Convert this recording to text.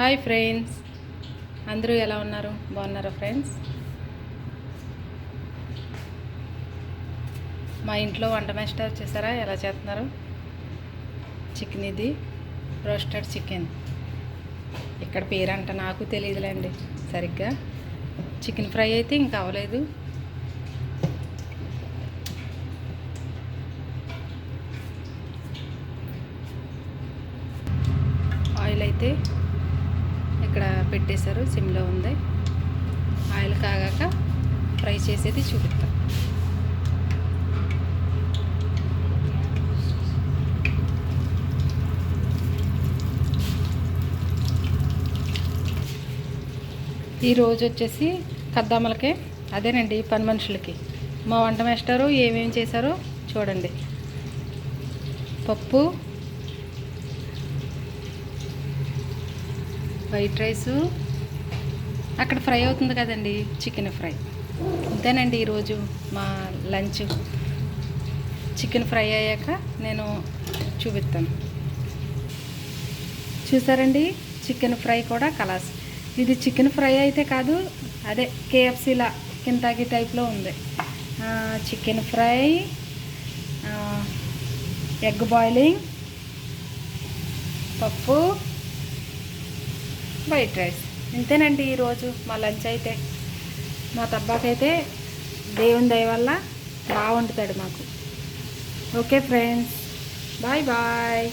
Hi friends. అందరూ ఎలా ఉన్నారు? బాగున్నారా ఫ్రెండ్స్? మా ఇంట్లో వంట మాస్టర్ చేశారా ఎలా చేస్తున్నారు? చికెన్ ఇది రోస్టెడ్ చికెన్. ఇక్కడ పేరంట నాకు తెలియదులేండి సరిగ్గా. చికెన్ ఫ్రై అయితే ఇంకా అవ్వలేదు. ఆయిల్ అయితే ఇక్కడ పెట్టేశారు సిమ్లో ఉంది. ఆయిల్ కాగాక ఫ్రై చేసేది చూపిస్తాం. ఈరోజు వచ్చేసి కద్దామలకి అదేనండి పని మనుషులకి. మా వంట మేస్టారు ఏమేమి చేశారో చూడండి. పప్పు వైట్ రైసు. అక్కడ ఫ్రై అవుతుంది కదండి చికెన్ ఫ్రై. అంతేనండి ఈరోజు మా లంచ్. చికెన్ ఫ్రై అయ్యాక నేను చూపిస్తాను. చూసారండి? చికెన్ ఫ్రై కూడా కలాస్. ఇది చికెన్ ఫ్రై అయితే కాదు అదే కేఎఫ్సీలా కింటాకి టైప్లో ఉంది. చికెన్ ఫ్రై ఎగ్ బాయిలింగ్ పప్పు వైట్ రైస్. ఇంతేనండి ఈరోజు మా లంచ్ అయితే. మా తబ్బాకైతే దేవుని దయ వల్ల బాగుంటుంది మాకు. Okay friends. Bye bye.